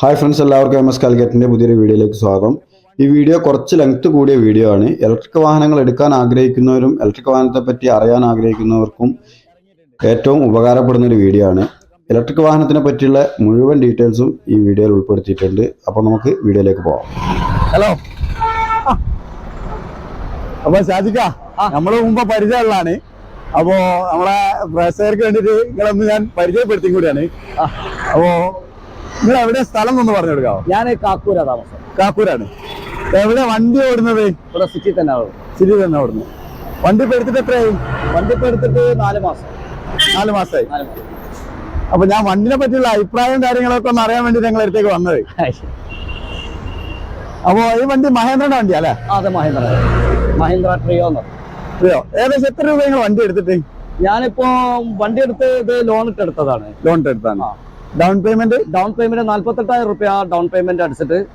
Hi friends എല്ലാവർക്കും M S കാലിക്കറ്റിന്റെ പുതിയൊരു വീഡിയോയിലേക്ക് സ്വാഗതം. ഈ വീഡിയോ കുറച്ച് ലെങ്ത് കൂടിയ വീഡിയോ ആണ്. ഇലക്ട്രിക് വാഹനങ്ങൾ എടുക്കാൻ ആഗ്രഹിക്കുന്നവരും ഇലക്ട്രിക് വാഹനത്തെ പറ്റി അറിയാൻ ആഗ്രഹിക്കുന്നവർക്കും ഏറ്റവും ഉപകാരപ്പെടുന്ന ഒരു വീഡിയോ ആണ്. ഇലക്ട്രിക് വാഹനത്തിനെ പറ്റിയുള്ള മുഴുവൻ ഡീറ്റെയിൽസും ഈ വീഡിയോയിൽ ഉൾപ്പെടുത്തിയിട്ടുണ്ട്. അപ്പോൾ നമുക്ക് വീഡിയോയിലേക്ക് പോകാം ഹലോ അപ്പോൾ ഷാജിക്ക നമ്മൾ മുമ്പ് പരിചയമുള്ളതാണ്. അപ്പോൾ നമ്മളെ പ്രേക്ഷകർക്ക് വേണ്ടിയിട്ട് നിങ്ങളൊന്ന് ഞാൻ പരിചയപ്പെടുത്തി കൂടിയാണ്. അപ്പോ നിങ്ങൾ എവിടെ സ്ഥലം ഒന്ന് പറഞ്ഞു കൊടുക്കാവോ? ഞാൻ കാക്കൂര താമസം. കാക്കൂരാണ്. എവിടെ വണ്ടി ഓടുന്നത്? ഇവിടെ സിറ്റി തന്നെ ആവും സിറ്റി തന്നെ ഓടുന്നു. വണ്ടി ഇപ്പൊ എടുത്തിട്ട് എത്രയായി? വണ്ടി ഇപ്പൊ എടുത്തിട്ട് നാല് മാസം. നാല് മാസമായി. അപ്പൊ ഞാൻ വണ്ടിനെ പറ്റിയുള്ള അഭിപ്രായം കാര്യങ്ങളൊക്കെ ഒന്ന് അറിയാൻ വേണ്ടി ഞങ്ങൾ അടുത്തേക്ക് വന്നത്. അപ്പോ ഈ വണ്ടി മഹേന്ദ്രന്റെ വണ്ടി അല്ലേ? അതെ മഹേന്ദ്ര. മഹീന്ദ്ര ട്രിയോ. അതെയോ ഏകദേശം എത്ര രൂപ നിങ്ങൾ വണ്ടി എടുത്തിട്ട്? ഞാനിപ്പോ വണ്ടി എടുത്ത് ഇത് ലോൺ ഇട്ട് എടുത്തതാണ്. ലോൺ എടുത്താണ് ആ. ഡൗൺ പേയ്മെന്റ് ഡൗൺ പേയ്മെന്റ് നാല്പത്തെട്ടായിരം റുപ്യ ഡൗൺ പേയ്മെന്റ് അടിച്ചിട്ട്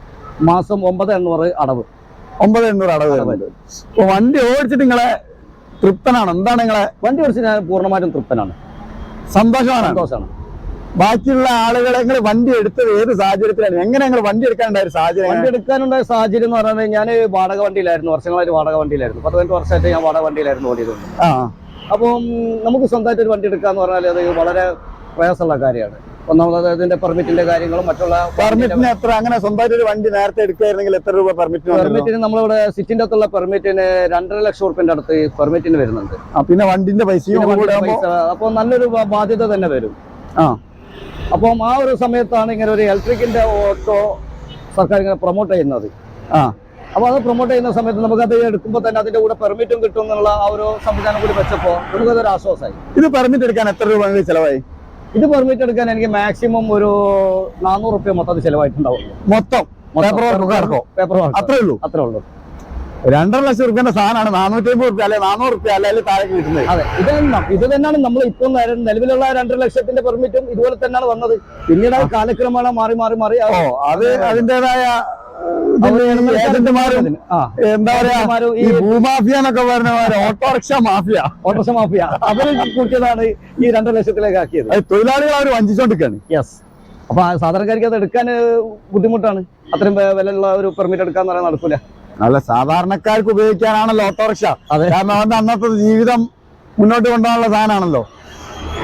മാസം ഒമ്പത് എണ്ണൂറ് അടവ്. ഒമ്പത് എണ്ണൂറ് അടവ് വണ്ടി ഓടിച്ചിട്ട് നിങ്ങളെ തൃപ്തനാണ്. എന്താണ് നിങ്ങളെ? വണ്ടി ഓടിച്ചിട്ട് ഞാൻ പൂർണമായിട്ടും തൃപ്തനാണ്. സന്തോഷമാണ് സന്തോഷമാണ്. ബാക്കിയുള്ള ആളുകളെ നിങ്ങൾ വണ്ടി എടുത്തത് ഏത് സാഹചര്യത്തിലാണ്? എങ്ങനെ നിങ്ങൾ വണ്ടി എടുക്കാനുണ്ടായ സാഹചര്യം? വണ്ടി എടുക്കാനുണ്ടായ സാഹചര്യം എന്ന് പറഞ്ഞാൽ ഞാൻ വാടക വണ്ടിയിലായിരുന്നു. വർഷങ്ങളായിട്ട് വാടക വണ്ടിയിലായിരുന്നു. പതിനെട്ട് വർഷമായിട്ട് ഞാൻ വാടക വണ്ടിയിലായിരുന്നു ഓടിയതുകൊണ്ട്. ആ. അപ്പം നമുക്ക് സ്വന്തമായിട്ട് ഒരു വണ്ടി എടുക്കാന്ന് പറഞ്ഞാൽ അത് വളരെ പ്രയാസമുള്ള കാര്യമാണ്. ഒന്നാമത് അതിന്റെ പെർമിറ്റിന്റെ കാര്യങ്ങളും മറ്റുള്ള പെർമിറ്റിന് എത്ര? അങ്ങനെ സ്വന്തമായിട്ട് ഒരു വണ്ടി നേരത്തെ എടുക്കുകയായിരുന്നെങ്കിൽ എത്ര രൂപ പെർമിറ്റിന്? പെർമിറ്റിന് നമ്മളിവിടെ സിറ്റിന്റെ അകത്തുള്ള പെർമിറ്റിന് രണ്ടര ലക്ഷം റുപ്യന്റെ അടുത്ത് പെർമിറ്റിന് വരുന്നുണ്ട്. പിന്നെ വണ്ടിന്റെ പൈസയും പൈസ അപ്പോൾ നല്ലൊരു ബാധ്യത തന്നെ വരും. ആ. അപ്പം ആ ഒരു സമയത്താണ് ഇങ്ങനെ ഒരു ഇലക്ട്രിക്കിന്റെ ഓട്ടോ സർക്കാർ ഇങ്ങനെ പ്രൊമോട്ട് ചെയ്യുന്നത്. ആ. അപ്പോൾ അത് പ്രൊമോട്ട് ചെയ്യുന്ന സമയത്ത് നമുക്ക് അത് എടുക്കുമ്പോൾ തന്നെ അതിന്റെ കൂടെ പെർമിറ്റും കിട്ടും എന്നുള്ള ആ ഒരു സംവിധാനം കൂടി വെച്ചപ്പോൾ നമുക്കതൊരു ആശ്വാസമായി. ഇത് പെർമിറ്റ് എടുക്കാൻ എത്ര രൂപ ചെലവായി? ഇത് പെർമിറ്റ് എടുക്കാൻ എനിക്ക് മാക്സിമം ഒരു നാനൂറ് റുപ്യ മൊത്തത്തിൽ ചിലവായിട്ടുണ്ടാവും. മൊത്തം പേപ്പർ വർക്ക് അടക്കം? പേപ്പർ വർക്ക് അത്രേ ഉള്ളൂ? അത്രേ ഉള്ളൂ. രണ്ടര ലക്ഷം റുപ്യന്റെ സാധനമാണ്. നാനൂറ്റി അമ്പത് റുപ്യ അല്ലെ നാനൂറ് റുപ്യ അല്ലെ താഴെ കിട്ടുന്നത് അതെ. ഇത് തന്നെ. ഇത് തന്നെയാണ് നമ്മൾ ഇപ്പോൾ നില- നിലവിലുള്ള രണ്ടര ലക്ഷത്തിന്റെ പെർമിറ്റും ഇതുപോലെ തന്നെയാണ് വന്നത്. പിന്നീട് കാലക്രമേണ മാറി മാറി മാറി അതെ അത് അതിന്റേതായ എന്താ പറയാ? ഈ ഭൂമാഫിയ എന്നൊക്കെ പറഞ്ഞ ഓട്ടോറിക്ഷ മാഫിയ. Autorickshaw mafia. അവർ കുറിച്ചതാണ് ഈ രണ്ടര ലക്ഷത്തിലേക്ക് ആക്കിയത്. തൊഴിലാളികൾ അവർ വഞ്ചിച്ചോണ്ടിരിക്കാണ്. യെസ് അപ്പൊ സാധാരണക്കാർക്ക് അത് എടുക്കാൻ ബുദ്ധിമുട്ടാണ്. അത്രയും വിലയുള്ള ഒരു പെർമിറ്റ് എടുക്കാന്ന് പറയാൻ നടക്കൂല. നല്ല സാധാരണക്കാർക്ക് ഉപയോഗിക്കാനാണല്ലോ ഓട്ടോറിക്ഷ. അതെ. കാരണം അവന്റെ അന്നത്തെ ജീവിതം മുന്നോട്ട് കൊണ്ടുപോകാനുള്ള സാധനമാണല്ലോ.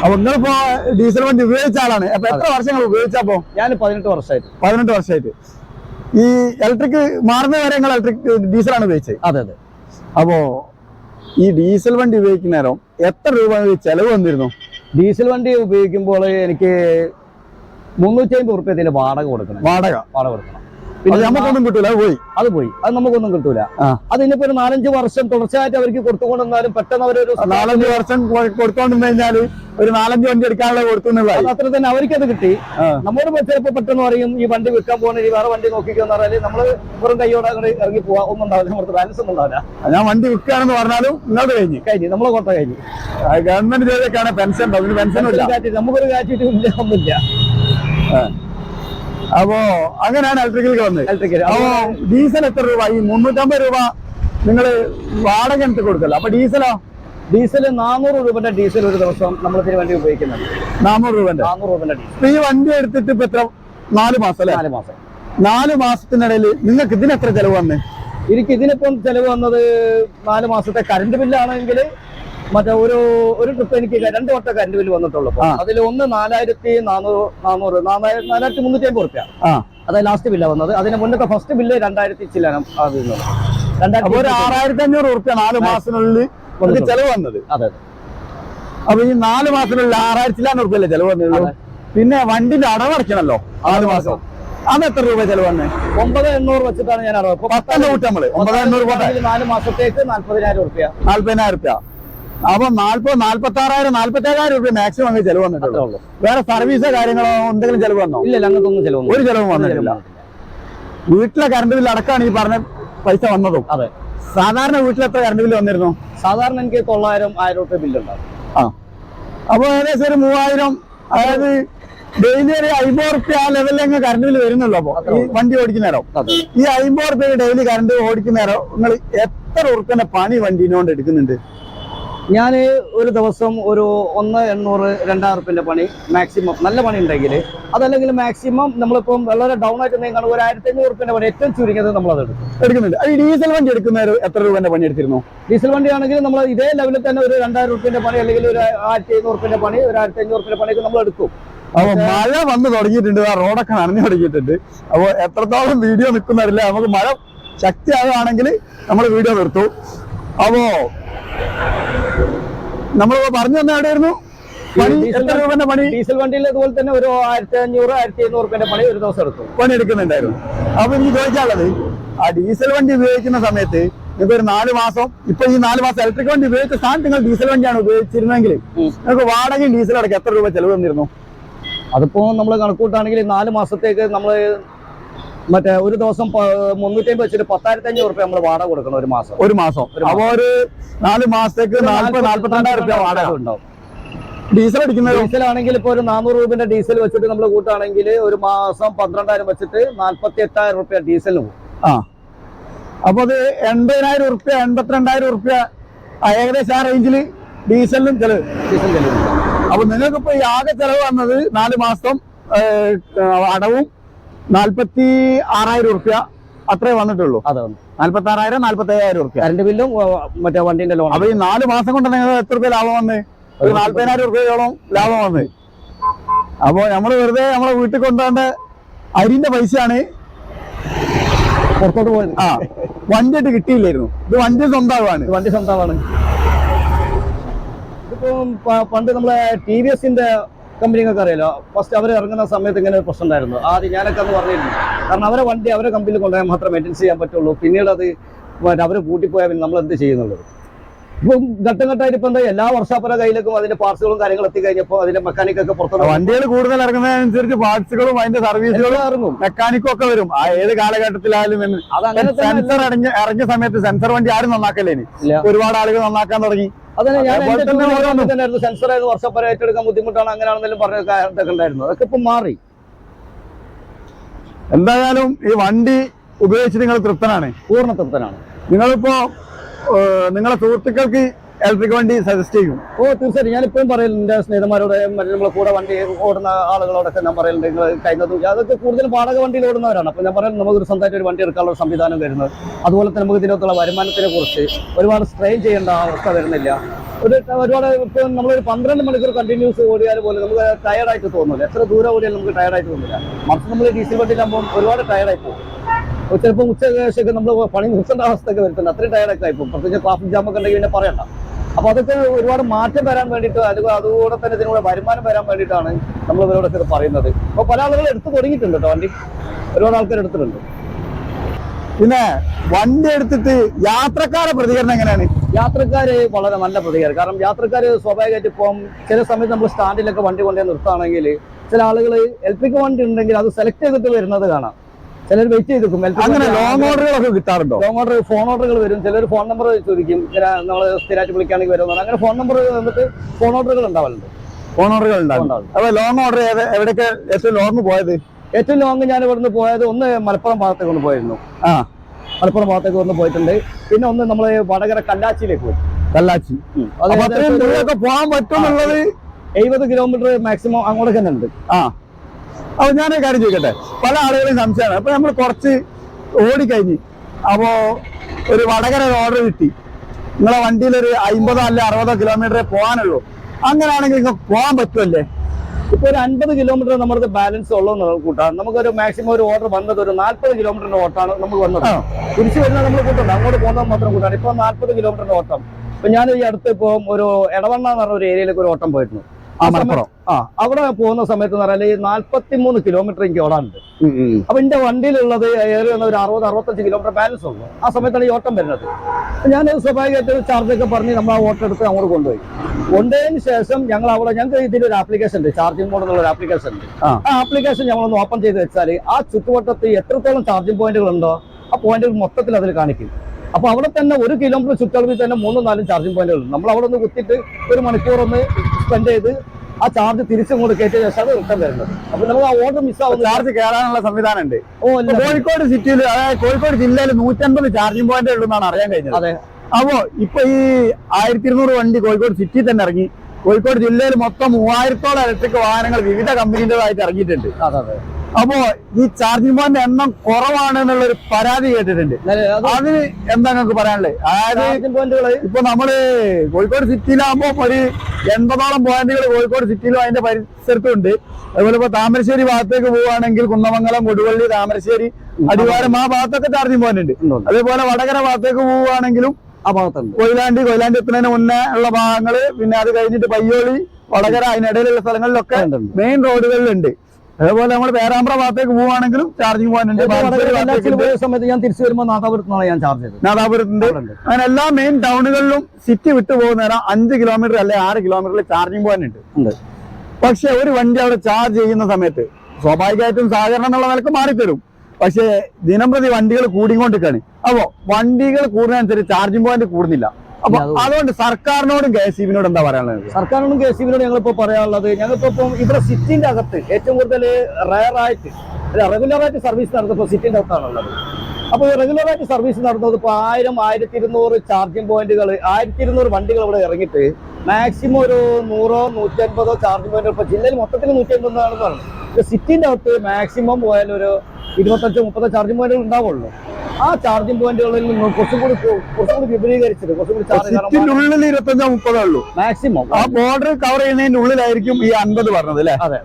അപ്പൊ നിങ്ങളിപ്പോ ഡീസൽ വണ്ടി ഉപയോഗിച്ച ആളാണ്. അപ്പൊ എത്ര വർഷങ്ങൾ ഉപയോഗിച്ചപ്പോ ഞാൻ പതിനെട്ട് വർഷമായിട്ട് പതിനെട്ട് വർഷമായിട്ട് ഈ ഇലക്ട്രിക് മാറുന്ന വരെ ഞങ്ങൾ ഇലക്ട്രിക് ഡീസലാണ് ഉപയോഗിച്ചത്. അതെ അതെ. അപ്പോ ഈ ഡീസൽ വണ്ടി ഉപയോഗിക്കുന്ന നേരം എത്ര രൂപ ചെലവ് വന്നിരുന്നു? ഡീസൽ വണ്ടി ഉപയോഗിക്കുമ്പോൾ എനിക്ക് മുന്നൂറ്റി അമ്പത് റുപ്യത്തിന്റെ വാടക കൊടുക്കണം. വാടക? വാടക കൊടുക്കണം. പിന്നെ നമുക്കൊന്നും കിട്ടൂല അത് പോയി. അത് പോയി. അത് നമുക്കൊന്നും കിട്ടൂല. ആ. അത് ഇനിയിപ്പോ ഒരു നാലഞ്ച് വർഷം തുടർച്ചയായിട്ട് അവർക്ക് കൊടുത്തുകൊണ്ടിരുന്നാലും പെട്ടെന്ന് അവരൊരു നാലഞ്ച് വർഷം കൊടുത്തോണ്ടിരുന്നാൽ കൊടുത്തോണ്ടിരുന്നു ഒരു നാലഞ്ച് വണ്ടി എടുക്കാനുള്ള കൊടുത്തു എന്നുള്ളതായി. അത്ര തന്നെ അവർക്ക് അത് കിട്ടി. നമ്മോട് ചിലപ്പോ പെട്ടെന്ന് പറയും ഈ വണ്ടി വിൽക്കാൻ പോകണ വേറെ വണ്ടി നോക്കിക്കാന്ന് പറഞ്ഞാൽ നമ്മൾ വെറും കൈയോടെ അങ്ങോട്ട് ഇറങ്ങി പോവാ. ഒന്നും ഉണ്ടാവില്ല നമ്മുടെ ബാലൻസ് ഒന്നും ഉണ്ടാവില്ല. ഞാൻ വണ്ടി വിൽക്കുകയാണെന്ന് പറഞ്ഞാലും നിങ്ങളുടെ കഴിഞ്ഞ്. കഴിഞ്ഞു. നമ്മളെ കൊട്ട കഴിഞ്ഞു. ഗവൺമെന്റ് ജോലിയൊക്കെയാണ് പെൻഷൻ പെൻഷൻ നമുക്കൊരു കാറ്റിട്ട് ഇല്ല. ഒന്നുമില്ല. അപ്പോ അങ്ങനെയാണ് ഇലക്ട്രിക്കൽ വന്നത്. ഇലക്ട്രിക്കൽ അപ്പോ ഡീസൽ എത്ര രൂപ? ഈ മുന്നൂറ്റമ്പത് രൂപ നിങ്ങൾ വാടക എടുത്ത് കൊടുക്കല്ലോ. അപ്പൊ ഡീസലോ ഡീസൽ നാനൂറ് രൂപന്റെ ഡീസൽ ഒരു ദിവസം നമ്മൾ ഇതിന് വേണ്ടി ഉപയോഗിക്കുന്നുണ്ട്. നാനൂറ് രൂപന്റെ? നാനൂറ് രൂപന്റെ ഡീസൽ ഈ വണ്ടി എടുത്തിട്ട് ഇപ്പൊ എത്ര? നാല് മാസം അല്ലേ? നാല് മാസം. നാല് മാസത്തിനിടയിൽ നിങ്ങൾക്ക് ഇതിന് എത്ര ചെലവ് വന്നേ? എനിക്ക് ഇതിനിപ്പം ചെലവ് വന്നത് നാല് മാസത്തെ കറണ്ട് ബില്ലാണെങ്കിൽ മറ്റേ ഒരു ഒരു ട്രിപ്പ് എനിക്ക് രണ്ട് വട്ടം കറണ്ട് ബില്ല് വന്നിട്ടുള്ളൂ. അതിൽ ഒന്ന് നാലായിരത്തി നാനൂറ് നാനൂറ് നാലായിരത്തി മുന്നൂറ്റി അമ്പത് റുപ്യ അതായത് ലാസ്റ്റ് ബില്ലാണ് വന്നത്. അതിന് മുന്നത്തെ ഫസ്റ്റ് ബില്ല് രണ്ടായിരത്തി ചില്ലാനം. ഒരു ആറായിരത്തി അഞ്ഞൂറ് റുപ്യ നാല് മാസത്തിനുള്ളിൽ ചെലവ് വന്നത്. അതെ അപ്പൊ ഈ നാല് മാസത്തിനുള്ളിൽ ആറായിരത്തി അഞ്ഞൂറ് റുപ്യ അല്ലേ ചെലവ് വന്നത് പിന്നെ വണ്ടിന്റെ അടവടയ്ക്കണല്ലോ നാല് മാസം. അത് എത്ര രൂപ ചെലവ് വന്നേ? ഒമ്പത് എണ്ണൂറ് വെച്ചിട്ടാണ് ഞാൻ അറിവ് പത്തല്ല കൂട്ടി നമ്മൾ. ഒമ്പത് എണ്ണൂറ് നാല് മാസത്തേക്ക് നാല്പതിനായിരം റുപ്യ നാല്പതിനായിരം റുപ്യ അപ്പൊ നാല്പത് നാല്പത്തി ആറായിരം നാല്പത്തി ഏഴായിരം രൂപ മാക്സിമം അങ്ങ് ചെലവ് വന്നിട്ടുള്ളൂ. വേറെ സർവീസോ കാര്യങ്ങളോ എന്തെങ്കിലും ചെലവ് വന്നോ? ഇല്ല അങ്ങനത്തൊന്നും ചെലവൊന്നും ഒരു ചെലവും വന്നിട്ടില്ല. വീട്ടിലെ കറണ്ട് ബില്ല് അടക്കമാണ് ഈ പറഞ്ഞ പൈസ വന്നതും. അതെ. സാധാരണ വീട്ടിൽ എത്ര കറണ്ട് ബില്ല് വന്നിരുന്നു? സാധാരണ എനിക്ക് തൊള്ളായിരം ആയിരം രൂപ ബില്ലുണ്ടാവും ആ. അപ്പൊ ഏകദേശം ഒരു മൂവായിരം അതായത് ഡെയിലി ഒരു അയ്മ്പത് റുപ്യ ആ ലെവലിൽ അങ്ങ് കറണ്ട് ബില്ല് വരുന്നുള്ളൂ അപ്പൊ. ഈ വണ്ടി ഓടിക്കുന്ന നേരം. ഈ അയ്മ്പത് റുപ്യ ഡെയിലി കറണ്ട് ഓടിക്കുന്ന നേരം നിങ്ങൾ എത്ര ഉറുപ്പിന്റെ പണി വണ്ടിനോണ്ട് എടുക്കുന്നുണ്ട്? ഞാൻ ഒരു ദിവസം ഒരു ഒന്ന് എണ്ണൂറ് രണ്ടായിരം പണി മാക്സിമം നല്ല പണി ഉണ്ടെങ്കിൽ അതല്ലെങ്കിൽ മാക്സിമം നമ്മളിപ്പം വളരെ ഡൗൺ ആയിട്ട് നിങ്ങൾ ഒരു ആയിരത്തി അഞ്ഞൂറ് പണി ഏറ്റവും ചുരുങ്ങിയത് നമ്മൾ അത് എടുക്കും. എടുക്കുന്നുണ്ട് അത് ഈ ഡീസൽ വണ്ടി എടുക്കുന്നവർ എത്ര രൂപന്റെ പണി എടുത്തിരുന്നു? ഡീസൽ വണ്ടി ആണെങ്കിൽ നമ്മൾ ഇതേ ലെവലിൽ തന്നെ ഒരു രണ്ടായിരം റുപ്യന്റെ പണി അല്ലെങ്കിൽ ഒരു ആയിരത്തി എഴുന്നൂറ് പണി ഒരു ആയിരത്തി അഞ്ഞൂറ് പണിയൊക്കെ നമ്മൾ എടുക്കും. അപ്പൊ മഴ വന്ന് തുടങ്ങിയിട്ടുണ്ട്. ആ റോഡൊക്കെ നനഞ്ഞു തുടങ്ങിയിട്ടുണ്ട്. അപ്പൊ എത്രത്തോളം വീഡിയോ നിൽക്കുന്നില്ല നമുക്ക് മഴ ശക്തിയാകുകയാണെങ്കിൽ നമ്മൾ വീഡിയോ നിർത്തും. അപ്പോ നമ്മൾ പറഞ്ഞു തന്നെ എവിടെയായിരുന്നു? പണി ഡീസൽ എത്ര രൂപന്റെ പണി? ഡീസൽ വണ്ടിയിൽ അതുപോലെ തന്നെ ഒരു ആയിരത്തി അഞ്ഞൂറ് ആയിരത്തി എഴുന്നൂറ് റുപ്യന്റെ പണി ഒരു ദിവസം എടുക്കും. പണി എടുക്കുന്നുണ്ടായിരുന്നു അപ്പൊ എനിക്ക് ചോദിക്കാനുള്ളത് ആ ഡീസൽ വണ്ടി ഉപയോഗിക്കുന്ന സമയത്ത് നിങ്ങൾക്ക് ഒരു നാല് മാസം ഇപ്പൊ ഈ നാല് മാസം ഇലക്ട്രിക് വണ്ടി ഉപയോഗിച്ച സ്ഥാനത്ത് നിങ്ങൾ ഡീസൽ വണ്ടിയാണ് ഉപയോഗിച്ചിരുന്നെങ്കിൽ. നിങ്ങൾക്ക് വാടകയും ഡീസൽ അടക്കം എത്ര രൂപ ചെലവ് വന്നിരുന്നു അതിപ്പോ നമ്മൾ കണക്കൂട്ടാണെങ്കിൽ നാല് മാസത്തേക്ക് നമ്മൾ മറ്റേ ഒരു ദിവസം മുന്നൂറ്റി അമ്പത് വെച്ചിട്ട് പത്തായിരത്തി അഞ്ഞൂറ് റുപ്യ നമ്മൾ വാടക കൊടുക്കണം ഒരു മാസം. ഒരു മാസം. അപ്പൊ ഒരു നാല് മാസത്തേക്ക് നാല്പത്തിരണ്ടായിരം രൂപ വാടക. ഉണ്ടാവും. ഡീസൽ അടിക്കുന്നത്? ഡീസൽ ആണെങ്കിൽ ഇപ്പൊ ഒരു നാനൂറ് രൂപന്റെ ഡീസൽ വെച്ചിട്ട് നമ്മൾ കൂട്ടാണെങ്കിൽ ഒരു മാസം പന്ത്രണ്ടായിരം വെച്ചിട്ട് നാല്പത്തി എട്ടായിരം റുപ്യ ഡീസലിന് പോകും. ആ. അപ്പൊ അത് എൺപതിനായിരം ഉറുപ്യ എൺപത്തിരണ്ടായിരം ഉറുപ്യ ഏകദേശം ആ റേഞ്ചിൽ ഡീസലിനും ചെലവ്. ഡീസൽ ചെലവ്. അപ്പൊ നിങ്ങൾക്ക് ഇപ്പൊ ഈ ആകെ ചെലവ് വന്നത് നാല് മാസം അടവും നാല്പത്തി ആറായിരം ഉറുപ്പ്യ അത്രേ വന്നിട്ടുള്ളൂ. അതെ നാല്പത്തി ആറായിരം നാല്പത്തി അയ്യായിരം ഉറുപ്പ്യ. കറണ്ട് ബില്ലും മറ്റേ വണ്ടിന്റെ ലോൺ. അപ്പൊ ഈ നാല് മാസം കൊണ്ട് നിങ്ങൾ എത്ര രൂപ ലാഭം വന്ന്? ഒരു നാല്പതിനായിരം ഉറുപ്പ്യോളം ലാഭം വന്ന്. അപ്പൊ നമ്മൾ വെറുതെ നമ്മളെ വീട്ടിൽ കൊണ്ടുപോകേണ്ട അരിന്റെ പൈസയാണ് പുറത്തോട്ട് പോയത് ആ വണ്ടിയായിട്ട് കിട്ടിയില്ലായിരുന്നു. ഇത് വണ്ടി സ്വന്തമാണ് വണ്ടി സ്വന്തമാണ് ഇതിപ്പോ പണ്ട് നമ്മളെ ടി വി എസിന്റെ കമ്പനിക്കൊക്കെ അറിയാലോ. ഫസ്റ്റ് അവർ ഇറങ്ങുന്ന സമയത്ത് ഇങ്ങനെ ഒരു പ്രശ്നം ഉണ്ടായിരുന്നു. ആദ്യം ഞാനൊക്കെ അന്ന് പറഞ്ഞിരുന്നു. കാരണം അവരെ വണ്ടി അവരെ കമ്പനിയിൽ കൊണ്ടുപോയാൽ മാത്രമേ മെയിന്റൻസ് ചെയ്യാൻ പറ്റുള്ളൂ. പിന്നീട് അത് അവർ കൂട്ടിപ്പോയാൽ പിന്നെ നമ്മൾ എന്ത് ചെയ്യുന്നുള്ളത് ഇപ്പം ഘട്ടം ഘട്ടമായിട്ട് ഇപ്പം എന്താ എല്ലാ വർഷാപ്പുറ കയ്യിലേക്കും അതിന്റെ പാർട്സുകളും കാര്യങ്ങളും എത്തിക്കഴിഞ്ഞപ്പോൾ അതിന്റെ മെക്കാനിക്കൊക്കെ പുറത്തു വണ്ടികൾ കൂടുതൽ ഇറങ്ങുന്നതിനനുസരിച്ച് പാർട്സുകളും അതിന്റെ സർവീസുകളും ഇറങ്ങും. മെക്കാനിക്കും ഒക്കെ വരും. ഏത് കാലഘട്ടത്തിലായാലും സെൻസർ ഇറങ്ങിയ സമയത്ത് സെൻസർ വണ്ടി ആരും നന്നാക്കല്ലേ. ഒരുപാട് ആളുകൾ നന്നാക്കാൻ തുടങ്ങി. അതന്നെ ഞാൻ തന്നെ സെൻസർ ആയത് വർഷപ്പുറ ഏറ്റെടുക്കാൻ ബുദ്ധിമുട്ടാണ്. അങ്ങനെയാണെന്നെല്ലാം പറഞ്ഞ കാര്യത്തൊക്കെ ഉണ്ടായിരുന്നു. അതൊക്കെ ഇപ്പം മാറി. എന്തായാലും ഈ വണ്ടി ഉപയോഗിച്ച് നിങ്ങൾ തൃപ്തനാണ്. പൂർണ തൃപ്തനാണ്. നിങ്ങളിപ്പോ നിങ്ങളെ സുഹൃത്തുക്കൾക്ക് ഇലക്ട്രിക് വണ്ടി സജസ്റ്റ് ചെയ്യും. ഓ തീർച്ചയായിട്ടും. ഞാൻ ഇപ്പോഴും പറയലുണ്ട് സ്നേഹിതന്മാരോട് മറ്റേ നമ്മളെ കൂടെ വണ്ടി ഓടുന്ന ആളുകളോടൊക്കെ ഞാൻ പറയലുണ്ട്. നിങ്ങൾ കഴിഞ്ഞതും അതൊക്കെ കൂടുതലും വാടക വണ്ടിയിൽ ഓടുന്നവരാണ്. അപ്പോൾ ഞാൻ പറയുന്നത് നമുക്കൊരു സ്വന്തമായിട്ട് ഒരു വണ്ടി എടുക്കാനുള്ള സംവിധാനം വരുന്നത്. അതുപോലെ തന്നെ നമുക്ക് ഇതിനകത്തുള്ള വരുമാനത്തിനെ കുറിച്ച് ഒരുപാട് സ്ട്രെയിൻ ചെയ്യേണ്ട അവസ്ഥ വരുന്നില്ല. ഒരു ഒരുപാട് ഇപ്പോൾ നമ്മളൊരു പന്ത്രണ്ട് മണിക്കൂർ കണ്ടിന്യൂസ് ഓടിയാൽ പോലും നമുക്ക് ടയർഡായിട്ട് തോന്നില്ല എത്ര ദൂരം ഓടിയാലും നമുക്ക് ടയർഡായിട്ട് തോന്നില്ല മറിച്ച് നമ്മൾ ഡീസൽ വണ്ടിയിലാകുമ്പോൾ ഒരുപാട് ടയർഡായി പോകും. ചിലപ്പോൾ ഉച്ച ശേഷം നമ്മൾ പണി നിർത്തേണ്ട അവസ്ഥയൊക്കെ വരുത്തുന്നുണ്ട് അത്രയും ടയർഡൊക്കെ ആയിപ്പോൾ പ്രത്യേകിച്ച് ട്രാഫിക് ജാമൊക്കെ ഉണ്ടെങ്കിൽ പിന്നെ പറയണ്ട. അപ്പൊ അതൊക്കെ ഒരുപാട് മാറ്റം വരാൻ വേണ്ടിയിട്ട് അല്ലെങ്കിൽ അതുകൂടെ തന്നെ ഇതിനൂടെ വരുമാനം വരാൻ വേണ്ടിയിട്ടാണ് നമ്മൾ ഇവരോടൊക്കെ ഇത് പറയുന്നത്. അപ്പൊ പല ആളുകൾ എടുത്തു തുടങ്ങിയിട്ടുണ്ട് കേട്ടോ വണ്ടി. ഒരുപാട് ആൾക്കാർ എടുത്തിട്ടുണ്ട്. പിന്നെ വണ്ടി എടുത്തിട്ട് യാത്രക്കാരുടെ പ്രതികരണം എങ്ങനെയാണ്? യാത്രക്കാര് വളരെ നല്ല പ്രതികരണം. കാരണം യാത്രക്കാര് സ്വാഭാവികമായിട്ട് ഇപ്പം ചില സമയത്ത് നമ്മൾ സ്റ്റാൻഡിലൊക്കെ വണ്ടി കൊണ്ടുപോയി നിർത്തുകയാണെങ്കിൽ ചില ആളുകൾ എൽ പിക്ക് വണ്ടി ഉണ്ടെങ്കിൽ അത് സെലക്ട് ചെയ്തിട്ട് വരുന്നത് കാണാം. ചിലർ വെയിറ്റ് ചെയ്ത് അങ്ങനെ ലോങ് ഓർഡറുകളൊക്കെ കിട്ടാറുണ്ടോ? ലോങ് ഓർഡർ ഫോൺ ഓർഡറുകൾ വരും. ചിലർ ഫോൺ നമ്പർ ചോദിക്കും. ചില നമ്മൾ സ്ഥിരമായിട്ട് വിളിക്കുകയാണെങ്കിൽ വരുമെന്ന് അങ്ങനെ ഫോൺ നമ്പർ വന്നിട്ട് ഫോൺ ഓർഡറുകൾ ഉണ്ടാവലുണ്ട് ഫോൺ ഓർഡറുകൾ ഉണ്ടാവും. അപ്പൊ ലോങ് ഓർഡർ എവിടെയൊക്കെ ഏറ്റവും ലോങ് പോയത്? ഏറ്റവും ലോങ് ഞാൻ ഇവിടുന്ന് പോയത് ഒന്ന് മലപ്പുറം ഭാഗത്തേക്ക് ഒന്ന് പോയിരുന്നു. ആ. മലപ്പുറം ഭാഗത്തേക്ക് ഒന്ന് പോയിട്ടുണ്ട്. പിന്നെ ഒന്ന് നമ്മൾ വടകര കല്ലാച്ചിയിലേക്ക് പോയി. കല്ലാച്ചി. പോകാൻ പറ്റുമെന്നുള്ളത് എഴുപത് കിലോമീറ്റർ മാക്സിമം അങ്ങോട്ടൊക്കെ തന്നെ ഉണ്ട് ആ. അപ്പൊ ഞാനൊരു കാര്യം ചോദിക്കട്ടെ? പല ആളുകളെയും സംശയമാണ്. അപ്പോൾ നമ്മൾ കുറച്ച് ഓടിക്കഴിഞ്ഞ് അപ്പോൾ ഒരു വടകര ഓർഡർ കിട്ടി. നിങ്ങളെ വണ്ടിയിൽ ഒരു അമ്പതോ അല്ലെ അറുപതോ കിലോമീറ്ററേ പോകാനുള്ളൂ. അങ്ങനെയാണെങ്കിൽ നിങ്ങൾക്ക് പോകാൻ പറ്റുമല്ലേ ഇപ്പൊ ഒരു അൻപത് കിലോമീറ്റർ നമ്മുടെ ബാലൻസ് ഉള്ളതെന്ന് കൂട്ടാം. നമുക്കൊരു മാക്സിമം ഒരു ഓർഡർ വന്നത് ഒരു നാല്പത് കിലോമീറ്ററിന്റെ ഓട്ടാണ് നമ്മൾ വന്നത്. തിരിച്ചു വരുന്നത് നമ്മൾ കൂട്ടുണ്ട്. അങ്ങോട്ട് പോകുന്നത് മാത്രം കൂട്ടാണ് ഇപ്പൊ നാല്പത് കിലോമീറ്ററിന്റെ ഓട്ടം. ഇപ്പൊ ഞാൻ ഈ അടുത്ത് ഇപ്പൊ ഒരു ഇടവണ്ണ എന്ന് പറഞ്ഞ ഒരു ഏരിയയിലേക്ക് ഒരു ഓട്ടം പോയിരുന്നു. മലപ്പുറം. ആ അവിടെ പോകുന്ന സമയത്ത് എന്ന് പറഞ്ഞാൽ നാല്പത്തി മൂന്ന് കിലോമീറ്റർ എനിക്ക് ഓടാനുണ്ട്. അപ്പൊ എന്റെ വണ്ടിയിലുള്ളത് ഏറെ ഒരു അറുപത് അറുപത്തഞ്ച് കിലോമീറ്റർ ബാലൻസ് ഉള്ളു. ആ സമയത്താണ് ഈ ഓട്ടം വരുന്നത്. ഞാൻ സ്വാഭാവികമായിട്ട് ചാർജൊക്കെ പറഞ്ഞ് നമ്മൾ ആ ഓട്ടം എടുത്ത് അങ്ങോട്ട് കൊണ്ടുപോയി. കൊണ്ടുപോയതിന് ശേഷം ഞങ്ങൾ അവിടെ ഞങ്ങൾക്ക് ഇതിലൊരു ആപ്ലിക്കേഷൻ ഉണ്ട്. ചാർജിംഗ് മോഡ് എന്നുള്ള ഒരു ആപ്ലിക്കേഷൻ ഉണ്ട്. ആ. ആപ്ലിക്കേഷൻ ഞങ്ങളൊന്ന് ഓപ്പൺ ചെയ്ത് വെച്ചാൽ ആ ചുറ്റുവട്ടത്ത് എത്രത്തോളം ചാർജിംഗ് പോയിന്റുകൾ ഉണ്ടോ ആ പോയിന്റുകൾ മൊത്തത്തിൽ അതിൽ കാണിക്കും. അപ്പൊ അവിടെ തന്നെ ഒരു കിലോമീറ്റർ ചുറ്റളവിൽ തന്നെ മൂന്നും നാലും ചാർജിംഗ് പോയിന്റുകൾ നമ്മൾ അവിടെ ഒന്ന് കുത്തിയിട്ട് ഒരു മണിക്കൂർ ഒന്ന് സ്പെൻഡ് ചെയ്ത് ആ ചാർജ് തിരിച്ചും കൂടെ കയറ്റിയ ശേഷം അത് റിട്ടേൺ വരുന്നത്. അപ്പൊ നമുക്ക് ആ ഓർഡർ മിസ്സാവുന്നത് ചാർജ് കയറാനുള്ള സംവിധാനം ഉണ്ട്. കോഴിക്കോട് സിറ്റിയിൽ അതായത് കോഴിക്കോട് ജില്ലയിൽ നൂറ്റമ്പത് ചാർജിംഗ് പോയിന്റ് ഉള്ളൂ എന്നാണ് അറിയാൻ കഴിഞ്ഞത്. അതെ. അപ്പോ ഇപ്പൊ ഈ ആയിരത്തി ഇരുന്നൂറ് വണ്ടി കോഴിക്കോട് സിറ്റി തന്നെ ഇറങ്ങി. കോഴിക്കോട് ജില്ലയിൽ മൊത്തം മൂവായിരത്തോളം ഇലക്ട്രിക് വാഹനങ്ങൾ വിവിധ കമ്പനിന്റെതായിട്ട് ഇറങ്ങിയിട്ടുണ്ട്. അതെ അതെ. അപ്പോ ഈ ചാർജിംഗ് പോയിന്റ് എണ്ണം കുറവാണ് എന്നുള്ള ഒരു പരാതി കേട്ടിട്ടുണ്ട്. അത് അതിന് എന്താ നിങ്ങൾക്ക് പറയാനുള്ളത്? അതായത് ഇപ്പൊ നമ്മൾ കോഴിക്കോട് സിറ്റിയിലാകുമ്പോ ഒരു എൺപതോളം പോയിന്റുകൾ കോഴിക്കോട് സിറ്റിയിലും അതിന്റെ പരിസരത്തും ഉണ്ട് അതുപോലെ ഇപ്പൊ താമരശ്ശേരി ഭാഗത്തേക്ക് പോവുകയാണെങ്കിൽ കുന്നമംഗലം കൊടുവള്ളി താമരശ്ശേരി അടിവാരം ആ ഭാഗത്തൊക്കെ ചാർജിംഗ് പോയിന്റ് ഉണ്ട്. അതേപോലെ വടകര ഭാഗത്തേക്ക് പോവുകയാണെങ്കിലും ആ ഭാഗത്തുണ്ട്. കൊയിലാണ്ടി കൊയിലാണ്ടി എത്തുന്നതിന് മുന്നേ ഉള്ള ഭാഗങ്ങൾ പിന്നെ അത് കഴിഞ്ഞിട്ട് പയ്യോളി വടകര അതിനിടയിലുള്ള സ്ഥലങ്ങളിലൊക്കെ. മെയിൻ റോഡുകളിലുണ്ട് അതേപോലെ നമ്മൾ പേരാമ്പ്ര ഭാഗത്തേക്ക് പോവുകയാണെങ്കിലും ചാർജിംഗ് പോയിന്റ് പോയ സമയത്ത് ഞാൻ തിരിച്ചു വരുമ്പോൾ നാദാപുരത്തുനിന്നാണ് ഞാൻ ചാർജ് ചെയ്തത്. നാദാപുരത്തുണ്ട്. അവിടെ അങ്ങനെ എല്ലാ മെയിൻ ടൗണുകളിലും സിറ്റി വിട്ടു പോകുന്നേരം അഞ്ച് കിലോമീറ്റർ അല്ലെ ആറ് കിലോമീറ്ററിൽ ചാർജിംഗ് പോയിന്റ് ഉണ്ട്. പക്ഷെ ഒരു വണ്ടി അവിടെ ചാർജ് ചെയ്യുന്ന സമയത്ത് സ്വാഭാവികമായിട്ടും സഹകരണം എന്നുള്ള നിലയ്ക്ക് മാറിത്തരും. പക്ഷേ ദിനംപ്രതി വണ്ടികൾ കൂടിക്കൊണ്ടിരിക്കുകയാണ്. അപ്പോ വണ്ടികൾ കൂടുന്നതനുസരിച്ച് ചാർജിംഗ് പോയിന്റ് കൂടുന്നില്ല. അപ്പൊ അതുകൊണ്ട്. സർക്കാരിനോടും കെ എസ് ബിനോട് എന്താ പറയാനുള്ളത് സർക്കാരിനോടും കെ സി ബിനോട് ഞങ്ങളിപ്പോ പറയാനുള്ളത് ഞങ്ങൾക്ക് ഇപ്പം ഇവിടെ സിറ്റിന്റെ അകത്ത് ഏറ്റവും കൂടുതൽ റയർ ആയിട്ട് റെഗുലർ ആയിട്ട് സർവീസ് നടത്തുമ്പോൾ സിറ്റിന്റെ അകത്താണുള്ളത്. അപ്പോൾ റെഗുലർ ആയിട്ട് സർവീസ് നടന്നത് ഇപ്പോൾ ആയിരം ആയിരത്തി ഇരുന്നൂറ് ചാർജിംഗ് പോയിന്റുകൾ ആയിരത്തി ഇരുന്നൂറ് വണ്ടികൾ ഇവിടെ ഇറങ്ങിയിട്ട് മാക്സിമം ഒരു നൂറോ നൂറ്റി അൻപതോ ചാർജിംഗ് പോയിന്റ് ഇപ്പോൾ ജില്ലയിൽ മൊത്തത്തിൽ നൂറ്റി അൻപതാണെന്ന് പറയുന്നത് സിറ്റിന്റെ അകത്ത് മാക്സിമം പോയാൽ ഒരു ഇരുപത്തഞ്ചോ മുപ്പതോ ചാർജിങ് പോയിന്റുകൾ ഉണ്ടാവുള്ളൂ. ആ ചാർജിംഗ് പോയിന്റുകളിൽ നിന്ന് കുറച്ചും കൂടി കുറച്ചും കൂടി വിപുലീകരിച്ചത് കുറച്ചും കൂടി ചാർജ് ഉള്ളിൽ ഇരുപത്തഞ്ചോ മുപ്പതോ ഉള്ളൂ. മാക്സിമം ആ ബോർഡർ കവർ ചെയ്യുന്നതിന്റെ ഉള്ളിലായിരിക്കും ഈ അൻപത് പറഞ്ഞത് അല്ലേ? അതെ.